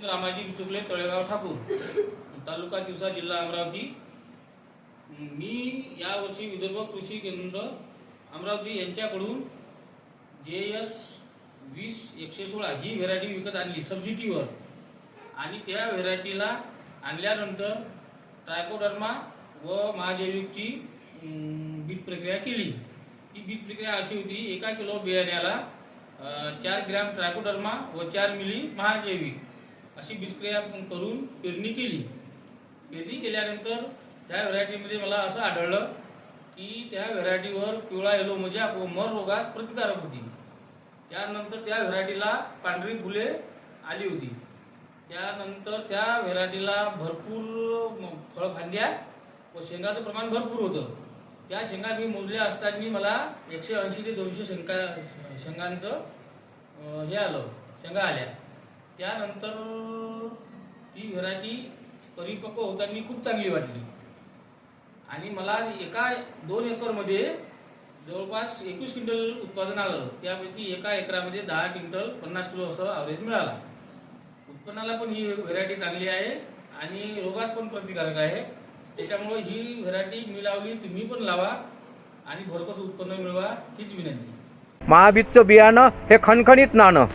रामाजी विचुकले तळेगाव ठाकूर. तालुका दिवसा जिल्हा अमरावती. मी यावर्षी विदर्भ कृषी केंद्र अमरावती यांच्याकडून जे एस वीस एकशे सोळा ही व्हेरायटी विकत आणली सबसिडीवर आणि त्या व्हेरायटीला आणल्यानंतर ट्रायकोडर्मा व महाजैविकची बीज प्रक्रिया केली. ही बीज प्रक्रिया अशी होती एका किलो बियाण्याला चार ग्रॅम ट्रायकोडर्मा व चार मिली महाजैविक अशी बीजक्रिया करून पेरणी केली. पेरणी केल्यानंतर त्या व्हरायटीमध्ये मला असं आढळलं की त्या व्हरायटीवर पिवळा येलो म्हणजे व मर रोगास प्रतिकारक होती. त्यानंतर त्या व्हरायटीला पांढरी फुले आली होती. त्यानंतर त्या व्हेरायटीला भरपूर म- फळफांद्या व शेंगाचं प्रमाण भरपूर होतं. त्या शेंगा मी मोजल्या असताना मला एकशे ऐंशी ते दोनशे शेंगा शेंगांचं हे आलं शेंगा आल्या. त्यानंतर ती व्हेरायटी परिपक्व होताना खूप चांगली वाटली. आणि मला एका दोन एकरमध्ये जवळपास एकवीस क्विंटल उत्पादन आलं. त्यापैकी एका एकरामध्ये दहा क्विंटल पन्नास किलो असं ॲव्हरेज मिळाला. उत्पन्नाला पण ही व्हेरायटी चांगली आहे आणि रोगास पण प्रतिकारक आहे. त्याच्यामुळे ही व्हरायटी मी लावली तुम्ही पण लावा आणि भरघोस उत्पन्न मिळवा हीच विनंती. महाबीजचं बियाणं हे खणखणीत नाणं.